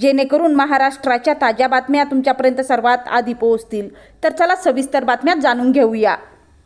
जेणेकरून महाराष्ट्राच्या ताज्या बातम्या तुमच्यापर्यंत सर्वात आधी पोहोचतील. तर चला सविस्तर बातम्या जाणून घेऊया.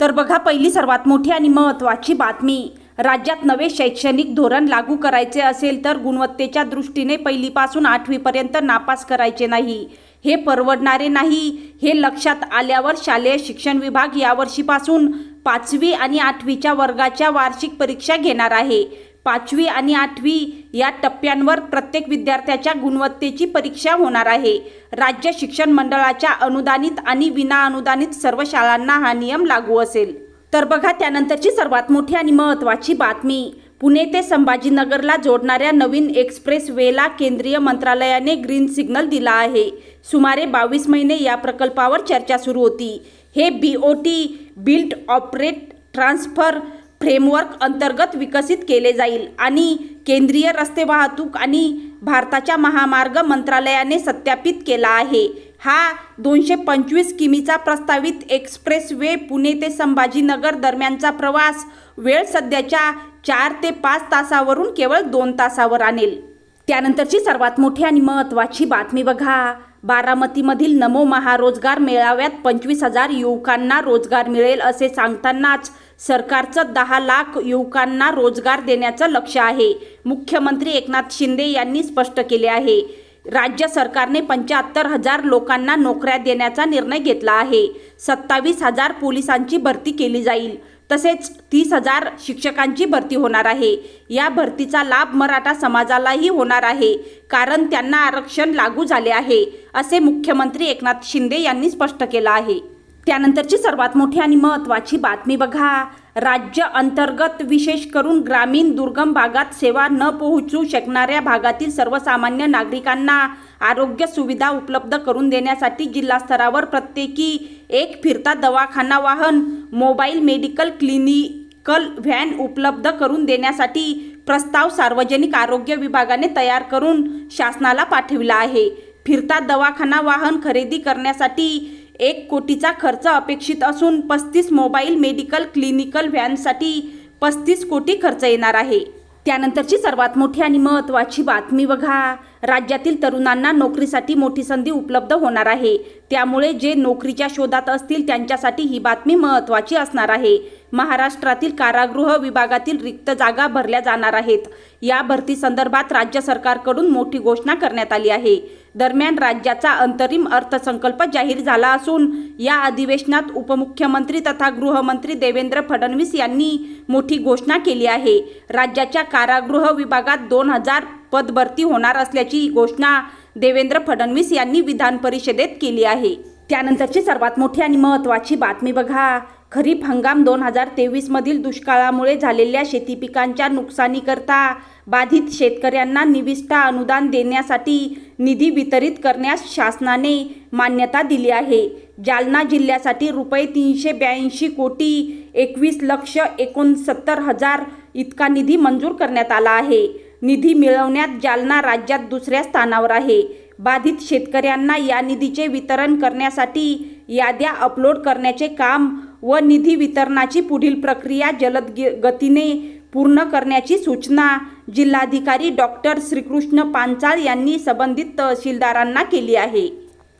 तर बघा पहिली सर्वात मोठी आणि महत्त्वाची बातमी. राज्यात नवे शैक्षणिक धोरण लागू करायचे असेल तर गुणवत्तेच्या दृष्टीने पहिलीपासून आठवीपर्यंत नापास करायचे नाही. हे परवडणारे नाही. हे लक्षात आल्यावर शालेय शिक्षण विभाग यावर्षीपासून पाचवी आणि आठवीच्या वर्गाच्या वार्षिक परीक्षा घेणार आहे. पाचवी आणि आठवी या टप्प्यांवर प्रत्येक विद्यार्थ्याच्या गुणवत्तेची परीक्षा होणार आहे. राज्य शिक्षण मंडळाच्या अनुदानित आणि विना अनुदानित सर्व शाळांना हा नियम लागू असेल. तर बघा त्यानंतरची सर्वात मोठी आणि महत्त्वाची बातमी. पुणे ते संभाजीनगरला जोडणाऱ्या नवीन एक्सप्रेस वेला केंद्रीय मंत्रालयाने ग्रीन सिग्नल दिला आहे. सुमारे बावीस महिने या प्रकल्पावर चर्चा सुरू होती. हे B O T built operate transfer framework अंतर्गत विकसित केले जाईल. आणि केंद्रीय रस्ते वाहतूक आणि भारताच्या महामार्ग मंत्रालयाने सत्यापित केला आहे. हा दोनशे पंचवीस किमीचा प्रस्तावित एक्सप्रेस वे पुणे ते संभाजीनगर दरम्यानचा प्रवास वेळ सध्याच्या चार ते पाच तासावरून केवळ दोन तासावर आणेल. त्यानंतरची सर्वात मोठी आणि महत्त्वाची बातमी बघा. बारामतीमधील नमो महारोजगार मेळाव्यात पंचवीस हजार युवकांना रोजगार मिळेल असे सांगतानाच सरकारचं दहा लाख युवकांना रोजगार देण्याचं लक्ष आहे. मुख्यमंत्री एकनाथ शिंदे यांनी स्पष्ट केले आहे. राज्य सरकारने पंच्याहत्तर हजार लोकांना नोकऱ्या देण्याचा निर्णय घेतला आहे. सत्तावीस हजार पोलिसांची भरती केली जाईल. तसेच तीस हजार शिक्षकांची भरती होणार आहे. या भरतीचा लाभ मराठा समाजालाही होणार आहे कारण त्यांना आरक्षण लागू झाले आहे असे मुख्यमंत्री एकनाथ शिंदे यांनी स्पष्ट केलं आहे. त्यानंतरची सर्वात मोठी आणि महत्त्वाची बातमी बघा. राज्य अंतर्गत विशेष करून ग्रामीण दुर्गम भागात सेवा न पोहोचू शकणाऱ्या भागातील सर्वसामान्य नागरिकांना आरोग्य सुविधा उपलब्ध करून देण्यासाठी जिल्हा स्तरावर प्रत्येकी एक फिरता दवाखाना वाहन मोबाईल मेडिकल क्लिनिकल व्हॅन उपलब्ध करून देण्यासाठी प्रस्ताव सार्वजनिक आरोग्य विभागाने तयार करून शासनाला पाठविला आहे. फिरता दवाखाना वाहन खरेदी करण्यासाठी एक कोटीचा खर्च अपेक्षित असून पस्तीस मोबाईल मेडिकल क्लिनिकल व्हॅनसाठी पस्तीस कोटी खर्च येणार आहे. त्यानंतरची सर्वात मोठी आणि महत्त्वाची बातमी बघा. राज्यातील तरुणांना नोकरीसाठी मोठी संधी उपलब्ध होणार आहे. त्यामुळे जे नोकरीच्या शोधात असतील त्यांच्यासाठी ही बातमी महत्त्वाची असणार आहे. महाराष्ट्रातील कारागृह विभागातील रिक्त जागा भरल्या जाणार आहेत. या भरती संदर्भात राज्य सरकारकडून मोठी घोषणा करण्यात आली आहे. दरम्यान राज्याचा अंतरिम अर्थसंकल्प जाहीर झाला असून या अधिवेशनात उपमुख्यमंत्री तथा गृहमंत्री देवेंद्र फडणवीस यांनी मोठी घोषणा केली आहे. राज्याच्या कारागृह विभागात दोन हजार पदभरती होणार असल्याची घोषणा देवेंद्र फडणवीस यांनी विधान परिषदेत केली आहे. त्यानंतरची सर्वात मोठी आणि महत्त्वाची बातमी बघा. खरीप हंगाम दोन हजार तेवीसमधील दुष्काळामुळे झालेल्या शेती पिकांच्या नुकसानीकरता बाधित शेतकऱ्यांना निविष्ठा अनुदान देण्यासाठी निधी वितरित करण्यास शासनाने मान्यता दिली आहे. जालना जिल्ह्यासाठी रुपये तीनशे ब्याऐंशी कोटी एकवीस लक्ष एकोणसत्तर हजार इतका निधी मंजूर करण्यात आला आहे. निधी मिळवण्यात जालना राज्यात दुसऱ्या स्थानावर आहे. बाधित शेतकऱ्यांना या निधीचे वितरण करण्यासाठी याद्या अपलोड करण्याचे काम व निधी वितरणाची पुढील प्रक्रिया जलद गतीने पूर्ण करण्याची सूचना जिल्हाधिकारी डॉक्टर श्रीकृष्ण पांचाळ यांनी संबंधित तहसीलदारांना केली आहे.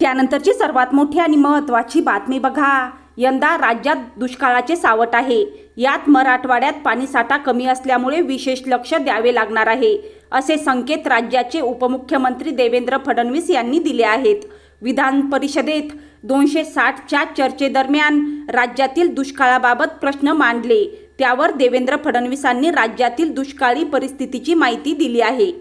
त्यानंतरची सर्वात मोठी आणि महत्त्वाची बातमी बघा. यंदा राज्यात दुष्काळाचे सावट आहे. यात मराठवाड्यात पाणीसाठा कमी असल्यामुळे विशेष लक्ष द्यावे लागणार आहे असे संकेत राज्याचे उपमुख्यमंत्री देवेंद्र फडणवीस यांनी दिले आहेत. विधान परिषदेत दोनशे साठच्या चर्चेदरम्यान राज्यातील दुष्काळाबाबत प्रश्न मांडले. त्यावर देवेंद्र फडणवीसांनी राज्यातील दुष्काळी परिस्थितीची माहिती दिली आहे.